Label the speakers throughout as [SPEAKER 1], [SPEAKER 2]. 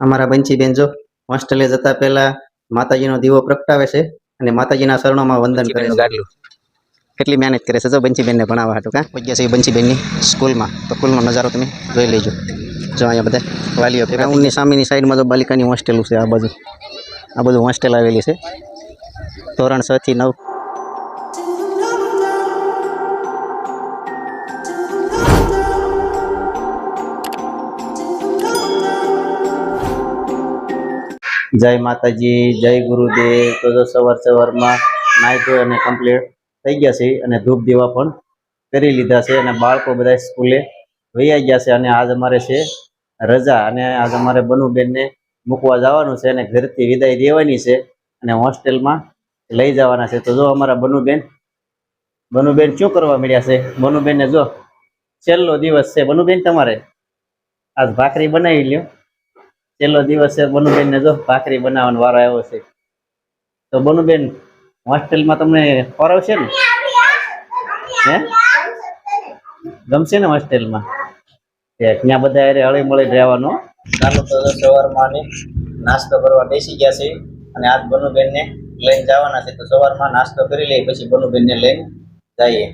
[SPEAKER 1] અમારા બંચીબેન જો હોસ્ટેલે જતા પહેલા માતાજીનો દીવો પ્રગટાવે છે અને માતાજીના શરણોમાં વંદન કરે છે. કેટલી મહેનત કરે છે જો બંચીબેનને ભણાવવા હતું કાં? પગ્યા છે બંચીબેનની સ્કૂલમાં. તો સ્કૂલનો નજારો તમે જોઈ લેજો. જો અહીંયા બધા વાલીઓ ગ્રાઉન્ડની સામેની સાઈડમાં તો બાલિકાની હોસ્ટેલ છે આ બાજુ. આ બધું હોસ્ટેલ આવેલી છે. ધોરણ છથી નવ જય માતાજી, જય ગુરુદેવ. તો જો સવાર સવારમાં નાહી અને કમ્પ્લીટ થઈ ગયા છે અને ધૂપ દીવા પણ કરી લીધા છે અને બાળકો બધા સ્કૂલે વૈયા ગયા છે અને આજ અમારે છે રજા અને આજ અમારે બનુબેનને મૂકવા જવાનું છે અને ઘરથી વિદાય દેવાની છે અને હોસ્ટેલમાં લઈ જવાના છે. તો જો અમારા બનુબેન બનુબેન શું કરવા મળ્યા છે? બનુબેનને જો છેલ્લો દિવસ છે. બનુબેન, તમારે આજ ભાખરી બનાવી લ્યો. છેલ્લો દિવસ છે બનુબેન ને જો ભાખરી બનાવવાનો વારો આવ્યો છે. તો બનુબેન, હોસ્ટેલમાં તમને ફરવશે ને? હે? ગમશે ને હોસ્ટેલમાં? ત્યાં બધા અરે હળી મળી રહેવાનો ચાલો તો સવારમાં નાસ્તો કરવા બેસી ગયા છે અને આજ બનુબેનને લઈને જવાના છે. તો સવારમાં નાસ્તો કરી લઈએ, પછી બનુબેનને લઈને જઈએ.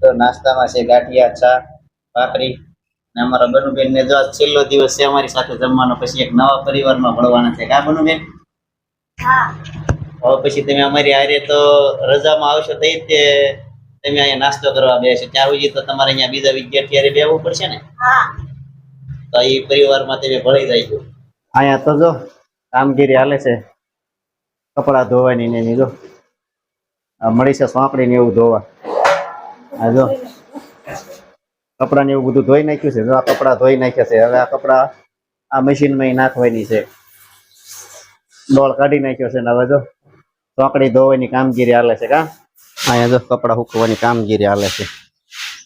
[SPEAKER 1] તો નાસ્તામાં છે ગાંઠિયા ચા ભાખરી ને અમારા બનુબેન ને જો આજ છેલ્લો દિવસ છે અમારી સાથે જમવાનો પછી એક નવા પરિવારમાં ભળવાના છે. કા બનુબેન? હવે પછી તમે અમારી હારે તો રજામાં આવશો તો તે તમે અહીંયા નાસ્તો કરવા બેસો. ત્યાં સુધી તો તમારે અહીંયા બીજા વિદ્યાર્થી હારે બેવું પડશે ને? તો એ પરિવારમાં તમે ભળી જાય અહીંયા તો જો કામગીરી હાલે છે. કપડા ધોવાની ને એની જો. આ મળી છે સોંપડી ને એવું ધોવા. આ જો. કપડા ને એવું બધું ધોઈ નાખ્યું છે. આ કપડા ધોઈ નાખ્યા છે. હવે આ કપડા આ મશીનમાં નાખવાની છે. ડોળ કાઢી નાખ્યો છે ને હવે જો ચોકડી ધોવાની કામગીરી હાલે છે કા? અહીંયા જો કપડાં સુકવવાની કામગીરી હાલે છે.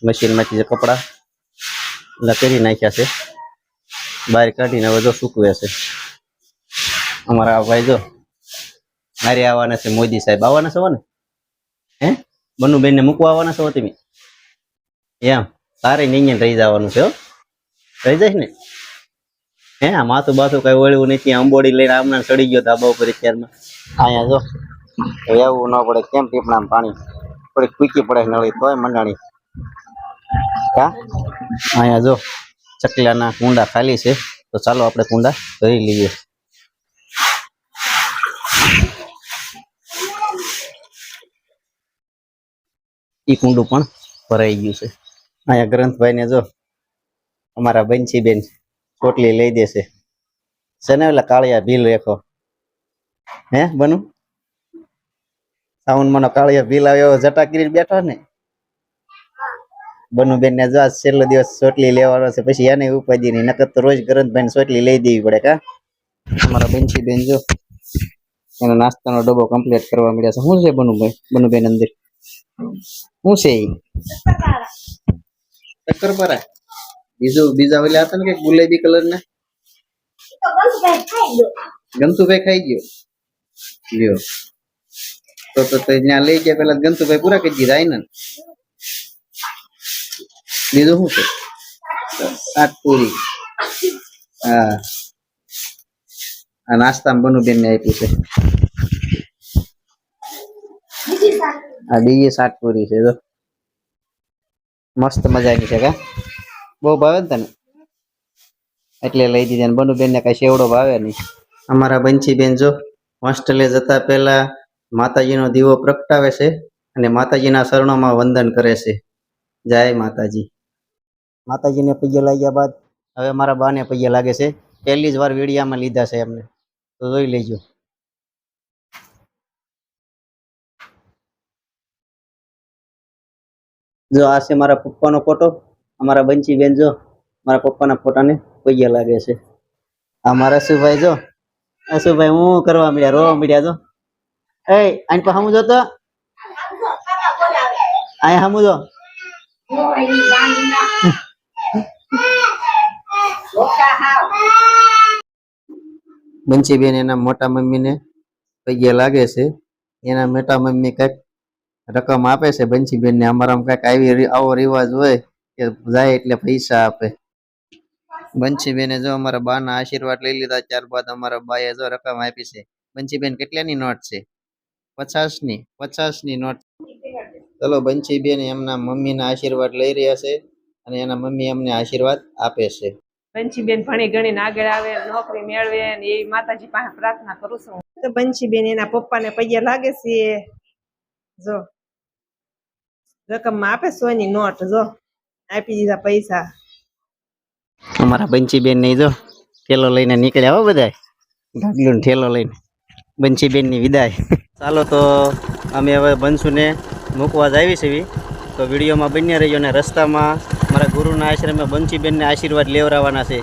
[SPEAKER 1] મશીનમાંથી જે કપડા એટલે કરી નાખ્યા છે. બહાર કાઢીને હવે જો સૂકવે છે. અમારા ભાઈ જો મારે આવવાના છે. મોદી સાહેબ આવવાના છો ને? હે? બનુબેન ને મૂકવા આવવાના છો તમે? એમ. તારે ને અહીંયા રહી જવાનું છે રહી જઈશ ને? હે માથું બાથું કઈ વળ્યું નથી અંબોડી લઈને આમના ચડી ગયો ધાબા ઉપર અત્યારમાં અહીંયા જો એવું ન પડે, કેમ ટીપણામાં પાણી? થોડીક કૂકી પડે નળી, તોય મંડાણી. અહીંયા જો, ચકલાના કુંડા ખાલી છે, તો ચાલો આપણે કુંડા ભરી લઈએ. ઈ કુંડું પણ ભરાઈ ગયું છે. અહીંયા ગ્રંથભાઈ ને જો અમારા બંસીબેન ચોટલી લઈ દેશે છે. ને એટલે કાળિયા ભીલ રેખો? હે બનુ? સાવન મનો કાળિયા ભીલ આવ્યો જટા કરી બેઠો ને. બનુ બેન ને જો આ છેલ્લો દિવસ ચોટલી લેવાનો છે, પછી એને ઉપાધી નહીં, નકર તો રોજ ગ્રંથભાઈ ને ચોટલી લઈ દેવી પડે કા? અમારા બંસીબેન જો એનો નાસ્તાનો ડબ્બો કમ્પ્લીટ કરવા મળ્યા છે. શું છે બનુભાઈ બનુબેન અંદર? શું છે ઈ પર બીજું બીજા ઓલા હતા ને કે ગુલાબી કલર ના? ગમતુભાઈ ખાઈ ગયો. લ્યો. તો તો ત્યાં લઈ ગયા પેલા ગંતુભાઈ પૂરા કરી દીધા આઈને બીજું શું છે? સાત પૂરી હા. આ નાસ્તામાં બનુબેન ને આપ્યું છે. આ બીજી સાત પૂરી છે જો. મસ્ત મજાની છે કા? બહુ ભાવે ને તને? એટલે લઈ દીધી અને બનુ બેનને કાંઈ શેવડો ભાવે નહીં. અમારા બંચીબેન જો હોસ્ટેલે જતા પહેલા માતાજીનો દીવો પ્રગટાવે છે અને માતાજીના શરણોમાં વંદન કરે છે. જય માતાજી. માતાજીને પૈયે લાગ્યા બાદ હવે મારા બાને પૈયે લાગે છે. પહેલી જ વાર વીડિયામાં લીધા છે એમને. તો જોઈ લેજો. જો આ છે મારા પપ્પાનો ફોટો અમારા બંચી બેન જો, મારા પપ્પાના ફોટાને પૈયા લાગે છે. આ મારા સુભાઈ જો અશુભાઈ હું કરવા મળ્યા રોવા મળ્યા જો. એ, આની પાસે સમજો તો અહીંયા સમજો બંચી બેન એના મોટા મમ્મીને પૈયા લાગે છે. એના મોટા મમ્મી કંઈક રકમ આપે છે બંચી બેન ને અમારામાં કંઈક આવી આવો રિવાજ હોય કે જાય એટલે પૈસા આપે. બંસીબેને જો અમારા બાના આશીર્વાદ લઈ લીધા ત્યારબાદ અમારા બાએ જો રકમ આપી છે. બંસીબેન કેટલાની નોટ છે? પચાસની પચાસની નોટ. ચલો બંસીબેન એમના મમ્મીના આશીર્વાદ લઈ રહ્યા છે અને એના મમ્મી એમને આશીર્વાદ આપે છે.
[SPEAKER 2] બંસીબેન ભણી ગણીને આગળ આવે નોકરી મેળવે ને એવી માતાજી પાસે પ્રાર્થના કરું છું. તો બંસીબેન એના પપ્પાને પૈયા લાગે છે. જો. રકમમાં આપે સોની નોટ, જો. આપી દીધા પૈસા.
[SPEAKER 1] અમારા બંસીબેન ને જો, ઠેલો લઈને નીકળ્યા હો બધા ને ઠેલો લઈને. બંસીબેનની વિદાય. ચાલો તો અમે હવે બંસુને મૂકવા જ આવી છીએ તો વિડીયોમાં બન્યા રહીજો અને રસ્તામાં. મારા ગુરુના આશ્રમે બંસીબેનને આશીર્વાદ લેવડાવવાના છે.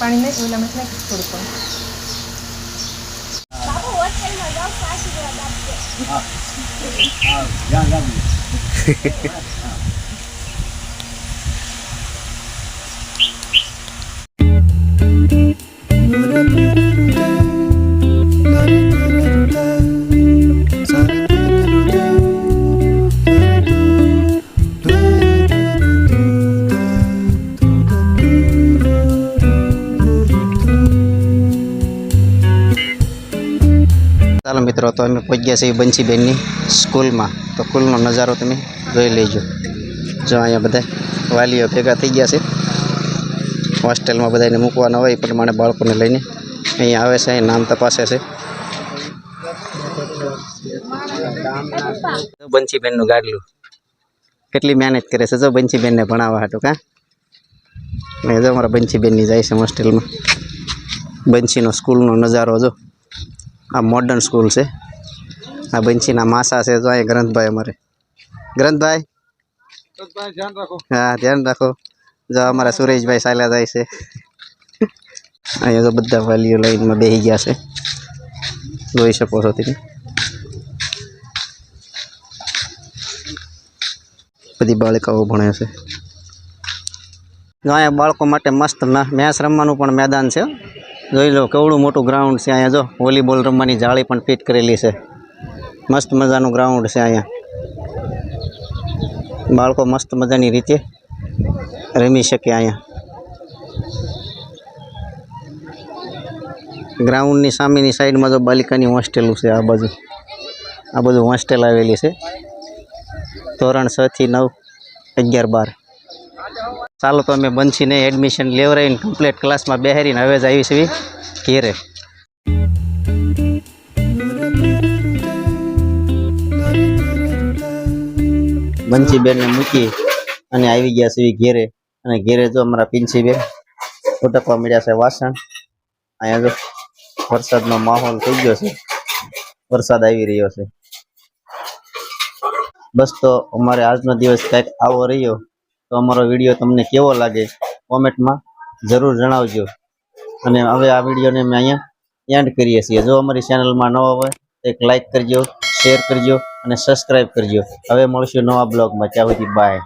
[SPEAKER 2] પાણી નહીં ઓલામાં નાખ થોડું પણ.
[SPEAKER 1] ચાલો મિત્રો તો અમે પહોંચ્યા છીએ બંસીબેનની સ્કૂલમાં. તો સ્કૂલનો નજારો તમે જોઈ લેજો. જો અહીંયા બધા વાલીઓ ભેગા થઈ ગયા છે. હોસ્ટેલમાં બધાને મૂકવાના હોય એ પ્રમાણે બાળકોને લઈને અહીંયા આવે છે અહીં નામ તપાસે છે. બંસીબેનનું ગાડલું કેટલી મહેનત કરે છે જો બંસીબેનને ભણાવવા હતું કાં? જો અમારા બંસીબેનની જાય છે હોસ્ટેલમાં. બંસીનો સ્કૂલનો નજારો જો. આ મોડર્ન સ્કૂલ છે આ બંસીના માસા છે તો અહીંયા ગ્રંથભાઈ અમારે ગ્રંથભાઈ હા ધ્યાન રાખો જો અમારા સુરેશભાઈ ચાલ્યા જાય છે અહીંયા તો બધા વાલીઓ લાઈનમાં બેસી ગયા છે જોઈ શકો છો તમે બધી બાળકાઓ ભણે છે જો અહીંયા બાળકો માટે મસ્ત મેચ રમવાનું પણ મેદાન છે હો. જોઈ લો, કેવડું મોટું ગ્રાઉન્ડ છે અહીંયા, જો. વોલીબોલ રમવાની જાળી પણ ફિટ કરેલી છે. મસ્ત મજાનું ગ્રાઉન્ડ છે અહીંયા. બાળકો મસ્ત મજાની રીતે રમી શકે અહીંયા. ગ્રાઉન્ડની સામેની સાઈડમાં જો બાલિકાની હોસ્ટેલું છે આ બાજુ. આ બધું હોસ્ટેલ આવેલી છે. ધોરણ છ થી નવ, અગિયાર બાર. ચાલો તો અમે બંસીને એડમિશન લેવરાઈને કમ્પ્લીટ ક્લાસમાં બેહારીને હવે જ આવી છીએ ઘેરે. બંસીબેનને મૂકી અને આવી ગયા છીએ ઘેરે. અને ઘેરે જો અમારા પિંચીબેન ઉટકવા મળ્યા છે વાસણ. અહીંયા જો વરસાદનો માહોલ થઈ ગયો છે. વરસાદ આવી રહ્યો છે. બસ તો અમારે આજનો દિવસ કંઈક આવો રહ્યો. તો અમારો વીડિયો તમને કેવો લાગે કોમેન્ટમાં જરૂર જણાવજો. અને હવે આ વિડીયોને અમે અહીંયા એન્ડ કરીએ છીએ. જો અમારી ચેનલમાં નવા હોય, તો એક લાઇક કરજો શેર કરજો અને સબસ્ક્રાઈબ કરજો. હવે મળશું નવા બ્લોગમાં. ત્યાં સુધી બાય